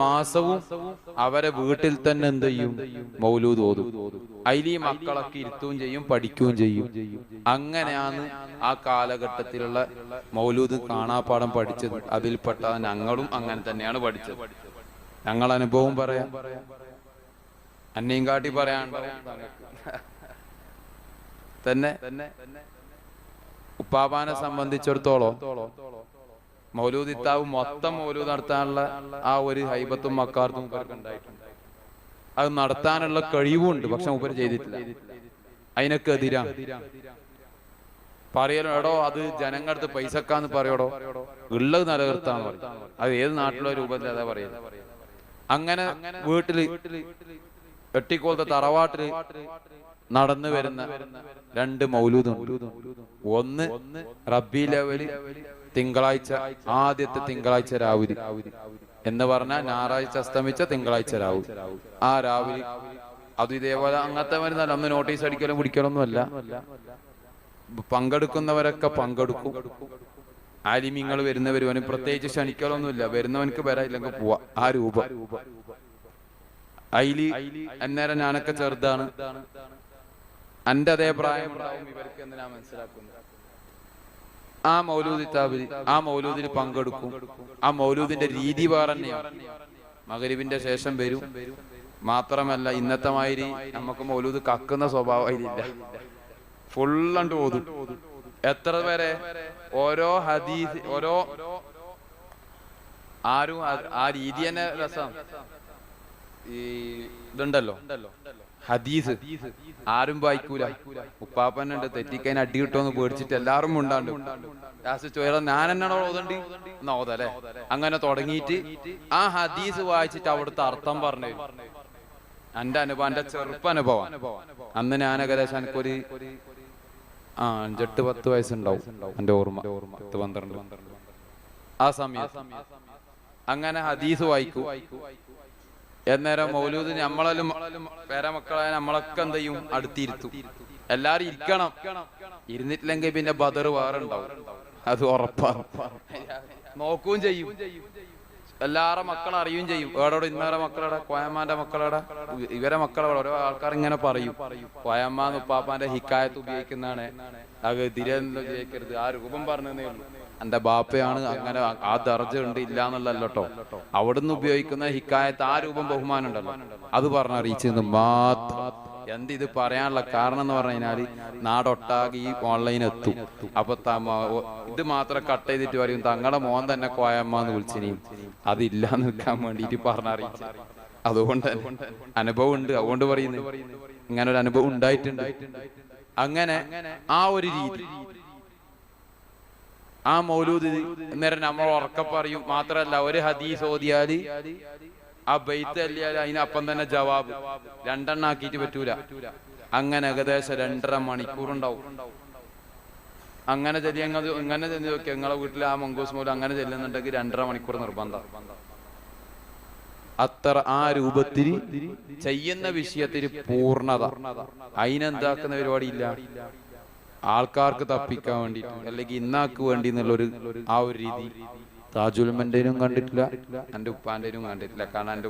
മാസവും അവരെ വീട്ടിൽ തന്നെ എന്ത് ചെയ്യും? മൗലൂദ് ഓതും. അതിൽ ഈ മക്കളൊക്കെ ഇരുത്തുകയും ചെയ്യും പഠിക്കുകയും ചെയ്യും. അങ്ങനെയാണ് ആ കാലഘട്ടത്തിലുള്ള മൗലൂദ് കാണാപ്പാടം പഠിച്ചത്. അതിൽപ്പെട്ട ഞങ്ങളും അങ്ങനെ തന്നെയാണ് പഠിച്ചത്. ഞങ്ങൾ അനുഭവം പറയാം. അന്നയും കാട്ടി പറയാൻ തന്നെ. ഉപ്പാപാനെ സംബന്ധിച്ചിടത്തോളം മൗലൂദ് ഇത്താവ് മൊത്തം മൗലൂദ് നടത്താനുള്ള ആ ഒരു ഹൈബത്തും മക്കാർത്തും ഉണ്ടായിട്ടുണ്ട്. അത് നടത്താനുള്ള കഴിവുണ്ട് പക്ഷെ ഉപരി ചെയ്തിട്ടില്ല. അതിനൊക്കെ എതിരാ പറയലോ എടോ അത് ജനങ്ങളുടെ പൈസക്കാന്ന് പറയടോ? ഉള്ളത് നിലനിർത്താന്ന് പറയും. അത് ഏത് നാട്ടിലെ രൂപത്തിൽ പറയുന്നത്. അങ്ങനെ വീട്ടിൽ വെട്ടിക്കോളത്തെ തറവാട്ടിൽ നടന്നു വരുന്ന രണ്ട് മൗലൂദുണ്ട്. ഒന്ന് റബ്ബി ലെവൽ തിങ്കളാഴ്ച ആദ്യത്തെ തിങ്കളാഴ്ച രാവിലെ. എന്ന് പറഞ്ഞാൽ ഞായറാഴ്ച അസ്തമിച്ച തിങ്കളാഴ്ച രാവിലെ ആ രാവിലെ അത് ഇതേപോലെ അങ്ങനത്തെ വരുന്നല്ല അന്ന് നോട്ടീസ് അടിക്കലും പിടിക്കലൊന്നും അല്ല പങ്കെടുക്കുന്നവരൊക്കെ പങ്കെടുക്കും. ആലിമ്യങ്ങൾ വരുന്നവർ അവന് പ്രത്യേകിച്ച് ക്ഷണിക്കലൊന്നുമില്ല. വരുന്നവനക്ക് വരാനില്ലെങ്കിൽ പോവാ. ആ രൂപ. അയിൽ അന്നേരം ഞാനൊക്കെ ചെറുതാണ്. എന്റെ അതേ പ്രായം ഇവർക്ക് എന്ന് ഞാൻ മനസ്സിലാക്കുന്നു. ആ മൗലൂദി താബിൽ ആ മൗലൂദിന് പങ്കെടുക്കും. ആ മൗലൂദിന്റെ രീതി വേറെ തന്നെയാണ്. മകരിവിന്റെ ശേഷം വരും. മാത്രമല്ല ഇന്നത്തെ മാതിരി നമുക്ക് മൗലൂദ് കക്കുന്ന സ്വഭാവം അതിലില്ല ഫുള്ളണ്ട് ഓതും. എത്ര പേരെ? ഓരോ ഹദീസ് ഓരോ ആരും ആ രീതി തന്നെ രസം. ഈ ഇതുണ്ടല്ലോ? ഹദീസ്. ആരും വായിക്കൂല. ഉപ്പാപ്പനുണ്ട് തെറ്റിക്കൈൻ അടി കിട്ടുമെന്ന് പേടിച്ചിട്ട് എല്ലാവരും ഉണ്ടാണ്ട് ലാസ്റ്റ് ഞാൻ എന്നാണോ ഓതണ്ടി? ഓതല്ലേ? അങ്ങനെ തുടങ്ങിയിട്ട് ആ ഹദീസ് വായിച്ചിട്ട് അവിടുത്തെ അർത്ഥം പറഞ്ഞു. എന്റെ അനുഭവം എന്റെ ചെറുപ്പ അനുഭവം അന്ന് ഞാൻ ഏകദേശം എനിക്കൊരു ആ അഞ്ചെട്ട് പത്ത് വയസ്സുണ്ടാവും. എന്റെ ഓർമ്മ പത്ത് പന്ത്രണ്ട്. ആ സമയം അങ്ങനെ ഹദീസ് വായിക്കും. എന്നേരം മൗലൂദ് നമ്മളെല്ലാം പേരമക്കളെ നമ്മളൊക്കെ എന്ത് ചെയ്യും? അടുത്തിരുത്തും. എല്ലാരും ഇരിക്കണം. ഇരുന്നിട്ടില്ലെങ്കിൽ പിന്നെ ബദർ വേറെ ഉണ്ടാവും. അത് ഉറപ്പാണ്. നോക്കുകയും ചെയ്യും. എല്ലാവരുടെ മക്കൾ അറിയുകയും ചെയ്യും. ഏടോടെ ഇന്നേറെ മക്കളുടെ കോയമ്മാന്റെ മക്കളുടെ ഇവരെ മക്കളോട് ഓരോ ആൾക്കാർ ഇങ്ങനെ പറയും. കോയമ്മ ഉപ്പാപ്പാന്റെ ഹിക്കായത്ത് ഉപയോഗിക്കുന്നതാണ്. അത് എതിരെന്ന് ഉപയോഗിക്കരുത്. ആ രൂപം പറഞ്ഞതേ ഉള്ളൂ. എന്റെ ബാപ്പയാണ് അങ്ങനെ ആ ദർജ ഉണ്ട് ഇല്ല എന്നുള്ളല്ലോ കേട്ടോ അവിടുന്ന് ഉപയോഗിക്കുന്ന ഹിക്കായത്ത് ആ രൂപം ബഹുമാനം ഉണ്ടല്ലോ അത് പറഞ്ഞറിയിച്ചിരുന്നു മാത്രം എന്ത് ഇത് പറയാനുള്ള കാരണം എന്ന് പറഞ്ഞു കഴിഞ്ഞാൽ നാടൊട്ടാകെ ഈ ഓൺലൈൻ എത്തും. അപ്പൊ ഇത് മാത്രം കട്ട് ചെയ്തിട്ട് പറയും തങ്ങളുടെ മോൻ തന്നെ കോയമ്മ എന്ന് വിളിച്ചിനിയും അതില്ല നിൽക്കാൻ വേണ്ടിയിട്ട് പറഞ്ഞറിയിച്ചു അതുകൊണ്ട് അനുഭവം ഉണ്ട് അതുകൊണ്ട് പറയുന്നു. ഇങ്ങനെ ഒരു അനുഭവം ഉണ്ടായിട്ടുണ്ട്. അങ്ങനെ ആ ഒരു രീതി. ആ മൗലൂദ് അന്നേരം നമ്മൾ ഉറക്കപ്പറയും മാത്രല്ല ഒരു ഹദീസ് ഓതിയാൽ ആ ബൈത്ത് അല്ലിയാൽ അതിനപ്പം തന്നെ ജവാബ്. രണ്ടെണ്ണം ആക്കിയിട്ട് പറ്റൂല. അങ്ങനെ ഏകദേശം രണ്ടര മണിക്കൂർ ഉണ്ടാവും അങ്ങനെ ചെല്ലി ഞങ്ങൾ ഇങ്ങനെ ചെല്ലി നോക്കി നിങ്ങളെ വീട്ടിൽ ആ മങ്കൂസ് മൂലം അങ്ങനെ ചെല്ലുന്നുണ്ടെങ്കിൽ രണ്ടര മണിക്കൂർ നിർബന്ധം. അത്ര ആ രൂപത്തിൽ ചെയ്യുന്ന വിഷയത്തിൽ പൂർണത. അതിനെന്താക്കുന്ന പരിപാടിയില്ല. ആൾക്കാർക്ക് തപ്പിക്കാൻ വേണ്ടിയിട്ട് അല്ലെങ്കിൽ ഇന്നാക്ക് വേണ്ടി എന്നുള്ളൊരു ആ ഒരു രീതി. താജുൽമന്റെനും കണ്ടിട്ടില്ല. എന്റെ ഉപ്പാന്റെ കണ്ടിട്ടില്ല. കാരണം എന്റെ